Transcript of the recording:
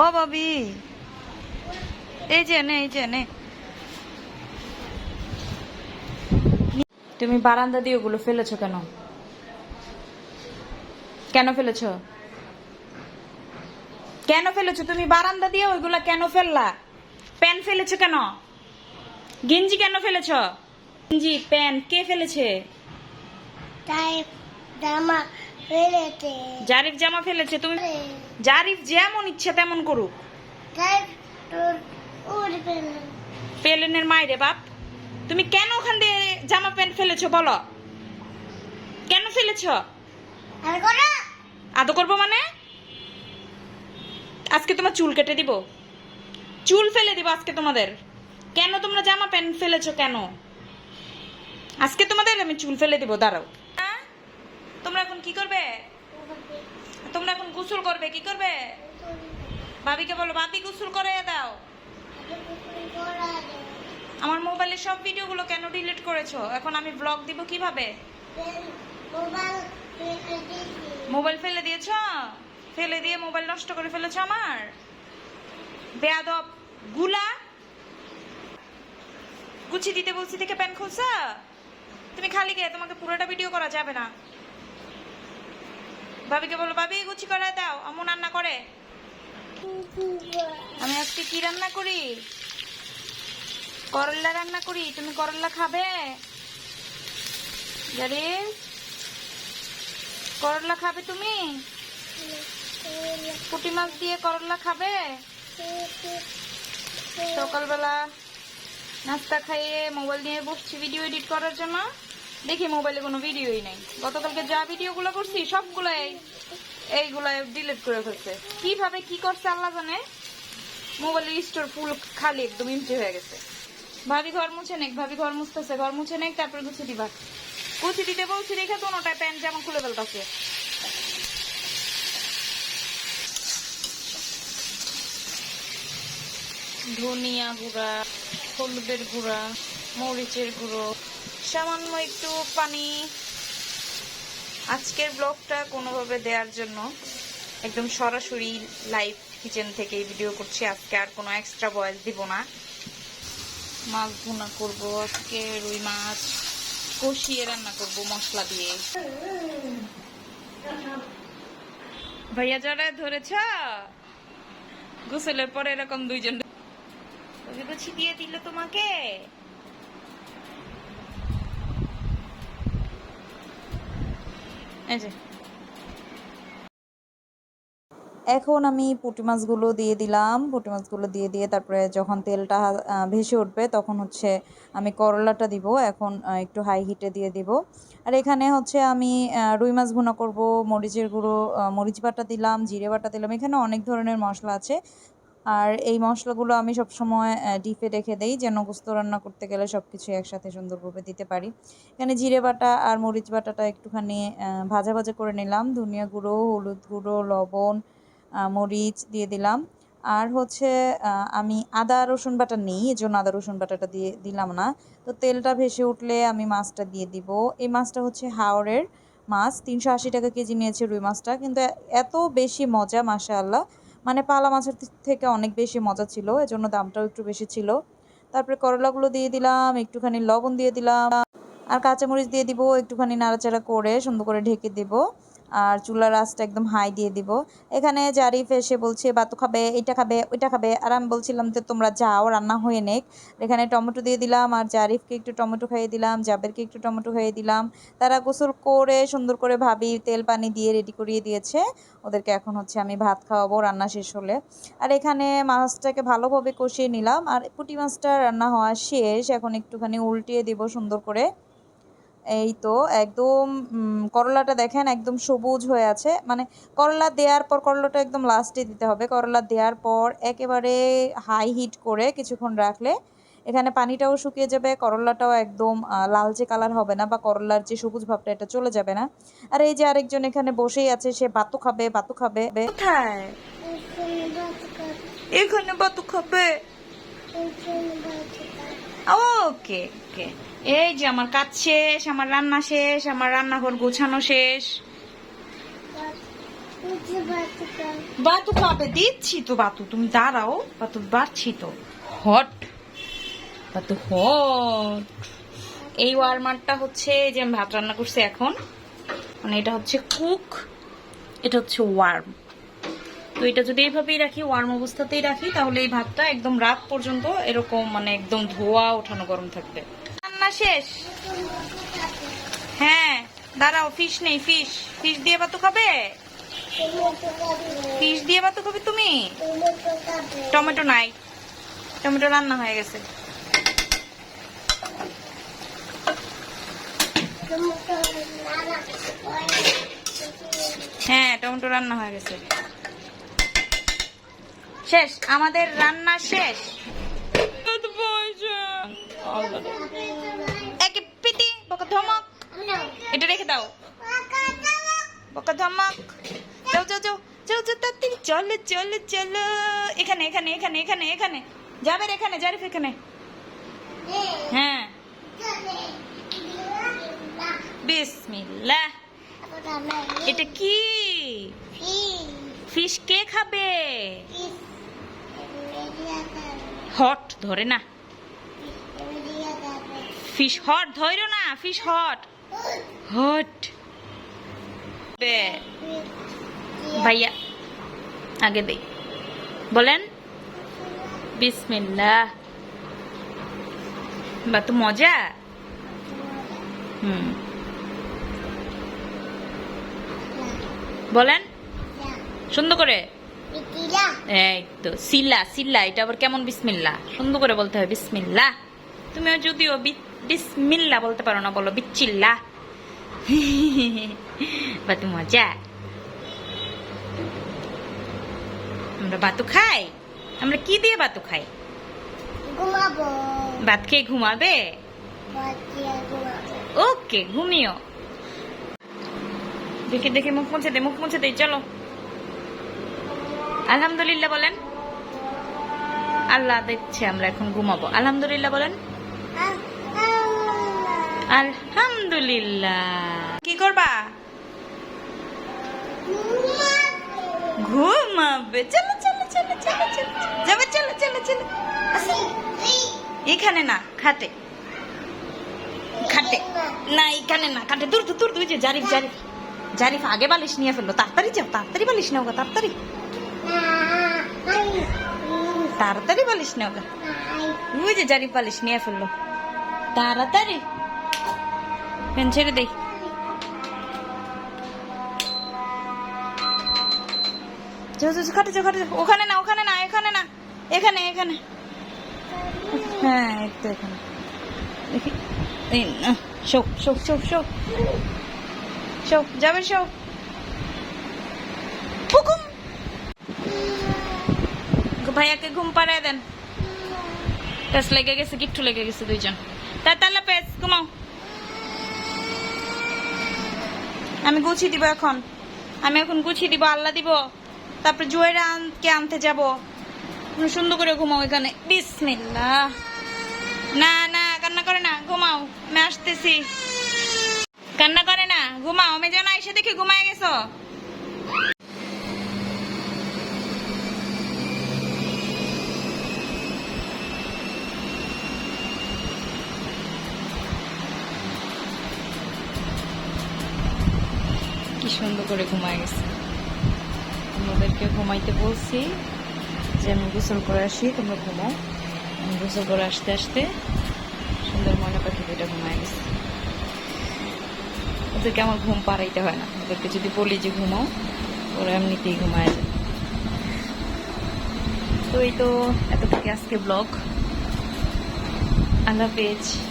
ও বাবি। এই যে নে, এই যে নে। তুমি বারান্দা দিয়ে ওগুলো ফেলেছো কেন? কেন ফেলেছো? কেন ফেলেছো? তুমি বারান্দা দিয়ে ওইগুলা কেন ফেললা? প্যান ফেলেছো কেন? গেঞ্জি কেন ফেলেছো? গেঞ্জি, প্যান, কে ফেলেছে? জামা ফেলেছে। জারিফ জামা ফেলেছে তুমি জারিফ যেমন ইচ্ছা তেমন করুক। পেলেনের মায়েরে বাপ তুমি কেন ওখান দিয়ে জামা প্যান্ট ফেলেছো বলো? কেন ফেলেছো? আদো করব মানে? আজকে তোমার চুল কেটে দিব। চুল ফেলে দিব আজকে তোমাদের। কেন তোমরা জামা প্যান্ট ফেলেছো কেন? আজকে তোমাদের আমি চুল ফেলে দিব দাঁড়াও? তোমরা এখন কি করবে? তোমরা এখন গোসল করবে, কি করবে? ভাবিকে বলো ভাবি গোসল করে দাও। আমার মোবাইলে সব ভিডিওগুলো কেন ডিলিট করেছ? এখন আমি ব্লগ দিব কীভাবে? মোবাইল ফেলে দিয়েছি? ফেলে দিয়ে মোবাইল নষ্ট করে ফেলেছো আমার? বেয়াদবগুলা! গুছি দিতে বলছি থেকে প্যান খুলছা? তুমি খালি গে তোমাকে পুরোটা ভিডিও করা যাবে না। ভাবিকে বলো, ভাবি, গুছি করে দাও আমু রান্না করে। আমি আজকে কি রান্না করি? করল্লা রান্না করি, তুমি করল্লা খাবে? জারি? করল্লা খাবে তুমি? পুঁটি মাছ দিয়ে করল্লা খাবে? সকালবেলা নাস্তা খাইয়ে মোবাইল নিয়ে বসছি, ভিডিও এডিট করার জন্য। দেখি মোবাইলে কোনো ভিডিওই নেই। গতকালকে যা ভিডিওগুলো করছি সবগুলো এইগুলো ডিলিট করে ফেলছে। কীভাবে কি করছে আল্লাহ জানে? মোবাইলের স্টোর ফুল খালি, একদম ইমটি হয়ে গেছে। ভাবি ঘর মুছে নেক, ভাবি ঘর মুছতেছে, ঘর মুছে নেক, তারপরে গুছে দিবা। গুছে দিতে বলছি রেখে দোনোটায় প্যান্ট জামা খুলে ফেলতেছে। ধনিয়া গুঁড়া, হলুদের গুঁড়া, মরিচের গুঁড়ো। সামান্য একটু পানি। আজকের ব্লগটা কোনোভাবে দেওয়ার জন্য একদম সরাসরি লাইভ কিচেন থেকে ভিডিও করছি। আজকে আর কোনো এক্সট্রা বয়েস দিব না। মাছ ভুনা করব আজকে, রুই মাছ কষিয়ে রান্না করব মশলা দিয়ে। ভাইয়া জড়ায় ধরেছ, গোসলের পরে এরকম দুইজন ছিটিয়ে দিল তোমাকে। এখন আমি পুঁটি মাছগুলো দিয়ে দিলাম, পুঁটি মাছগুলো দিয়ে দিয়ে তারপরে যখন তেলটা ভেসে উঠবে তখন হচ্ছে আমি করলাটা দিব, এখন একটু হাই হিটে দিয়ে দিব। আর এখানে হচ্ছে আমি রুই মাছ ভুনা করব, মরিচের গুঁড়ো মরিচ বাটা দিলাম, জিরে বাটা দিলাম, এখানে অনেক ধরনের মশলা আছে। আর এই মশলাগুলো আমি সবসময় ডিপে রেখে দেই, যেন গোস্ত রান্না করতে গেলে সব কিছু একসাথে সুন্দরভাবে দিতে পারি। এখানে জিরে বাটা আর মরিচ বাটাটা একটুখানি ভাজা ভাজা করে নিলাম। ধনিয়া গুঁড়ো, হলুদ গুঁড়ো, লবণ মরিচ দিয়ে দিলাম। আর হচ্ছে আমি আদা, রসুন বাটা নেই জন্য আদা, রসুন বাটাটা দিয়ে দিলাম না। তো তেলটা ভেসে উঠলে আমি মাছটা দিয়ে দিব। এই মাছটা হচ্ছে হাওড়ের মাছ, তিনশো আশি টাকা কেজি নিয়েছে রুই মাছটা। কিন্তু এত বেশি মজা, মাশাআল্লাহ। মানে পালা মাছের থেকে অনেক বেশি মজা ছিল, এজন্য দামটাও একটু বেশি ছিল। তারপরে করলাগুলো দিয়ে দিলাম, একটুখানি লবণ দিয়ে দিলাম, আর কাঁচামরিচ দিয়ে দিব, একটুখানি নাড়াচাড়া করে সুন্দর করে ঢেকে দিব। আর চুলার আঁচটা একদম হাই দিয়ে দিব। এখানে জারিফ এসে বলছে বাতু খাবে, এটা খাবে, ওইটা খাবে। আর আমি বলছিলাম যে, তোমরা যাও, রান্না হয়ে নেক। এখানে টমেটো দিয়ে দিলাম আর জারিফকে একটু টমেটো খাইয়ে দিলাম, জাবেরকে একটু টমেটো খাইয়ে দিলাম। তারা গোসল করে সুন্দর করে ভাবি তেল পানি দিয়ে রেডি করিয়ে দিয়েছে। ওদেরকে এখন হচ্ছে আমি ভাত খাওয়াবো, রান্না শেষ হলে। আর এখানে মাছটাকে ভালোভাবে কষিয়ে নিলাম। আর পুঁটি মাছটা রান্না হওয়া শেষ, এখন একটুখানি উল্টিয়ে দিব সুন্দর করে। এই তো একদম করলাটা দেখেন একদম সবুজ হয়ে আছে। মানে করলা দেওয়ার পর করলাটা একদম লাস্টে দিতে হবে। করলা দেওয়ার পর একেবারে হাই হিট করে কিছুক্ষণ রাখলে এখানে পানিটাও শুকিয়ে যাবে করলাটাও একদম লালচে কালার হবে না বা করলার যে সবুজ ভাবটা এটা চলে যাবে না। আর এই যে আরেকজন এখানে বসেই আছে সে বাতু খাবে বাতু খাবে। এখানে বাতু খাবে। ওকে ওকে। এই যে আমার কাজ শেষ আমার রান্না শেষ আমার রান্নাঘর গোছানো শেষ। বাতু খাবে দিচ্ছি তো বাতু তুমি দাঁড়াও বাতু বাড়ছি তো। হট। বাতু হট। এই ওয়ার্মারটা হচ্ছে যে আমি ভাত রান্না করছি এখন মানে এটা হচ্ছে কুক এটা হচ্ছে ওয়ার্ম। তো এটা যদি এইভাবেই রাখি ওয়ার্ম অবস্থাতেই রাখি তাহলে এই ভাতটা একদম রাত পর্যন্ত এরকম মানে একদম ধোয়া ওঠানো গরম থাকবে। রান্না শেষ? হ্যাঁ দাঁড়াও ফিশ নেই ফিশ ফিশ দিয়ে ভাত খাবে? ফিশ দিয়ে ভাত খাবে তুমি? টমেটো নাই। টমেটো রান্না হয়ে গেছে। হ্যাঁ টমেটো রান্না হয়ে গেছে। শেষ, আমাদের রান্না শেষ। একে পিটি বকা ধমক। এটা রেখে দাও। বকা ধমক। যাও যাও যাও যাও যাও তাড়াতাড়ি চলো চলো চলো। এখানে এখানে এখানে এখানে এখানে। যাবে এখানে জারিফ এখানে। হ্যাঁ। বিসমিল্লাহ। এটা কি? ফিশ কে খাবে? হট ধরে না। ফিশ হট, ধরো না, ফিশ হট। হট। ভাইয়া, আগে দেই। বলেন। বিসমিল্লাহ। বা, তো মজা। হুম। বলেন। সুন্দর করে। এই তো সিল্লা সিল্লা এটা আবার কেমন বিসমিল্লা সুন্দর করে বলতে হবে বিসমিল্লা তুমিও যদিও বিসমিল্লা বলতে পারো না বলো বিচ্ছিল্লা। বাতু মজা। আমরা বাতু খাই? আমরা কি দিয়ে বাতু খাই? ঘুমাবো। ভাত খেয়ে ঘুমাবে? ওকে ঘুমিও। দেখে দেখে মুখ মুছে দে মুখ মুছে দে চলো। আলহামদুলিল্লাহ বলেন। আল্লাহ দেখছে আমরা এখন ঘুমাবো। আলহামদুলিল্লাহ বলেন। আলহামদুলিল্লাহ। কি করবা? ঘুমাবে। চলো চলো চলো চলো চলো যাবে চলো চলো চলো। এখানে না খাটে। খাটে। না এখানে না খাটে। দূর দূর দূর জারিফ জারিফ। জারিফ আগে বালিশ নিয়ে ফেলল। তাড়াতাড়ি যাও তাড়াতাড়ি বালিশ নাও গা তাড়াতাড়ি। তাড়াতাড়ি বালিশ নাও গা। ওই যে জারিফ বালিশ নিয়ে ফেলল। তাড়াতাড়ি। পেন ছেড়ে দেই। খাটে, যাও, খাটে ওখানে না ওখানে না, এখানে না। এখানে এখানে। হ্যাঁ তো এখানে। দেখি। এই না show show show show show যাবে শো হুকুম। ভাইয়াকে ঘুম পাড়ায় দেন। পেস লেগে গেছে গিট্টু লেগে গেছে দুইজন। তাই তাহলে পেস ঘুমাও। আমি গুছিয়ে দিব এখন। আমি এখন গুছিয়ে দিব, আল্লাহ দিব। তারপরে জুয়েরা কে আনতে যাব? সুন্দর করে ঘুমাও এখানে। বিসমিল্লাহ। না না, কান্না করে না, ঘুমাও। আমি আসতেছি। কান্না করে না, ঘুমাও। আমি যেন এসে দেখি ঘুমায় গেছো। করে ঘুমায় গেছে। আমাদেরকে ঘুমাইতে বলছি যে আমি গোসল করে আসি, তোমরা ঘুমাও। আমি গোসল করে আসতে আসতে সুন্দর ময়না পাখি দুইটা ঘুমায় গেছে। ওদেরকে আমার ঘুম পাড়াইতে হয় না। ওদেরকে যদি বলি যে ঘুমাও, ওরা এমনিতেই ঘুমায় যায়। তো এই তো এত থেকে আজকে ব্লগ। আল্লাহ হাফেজ।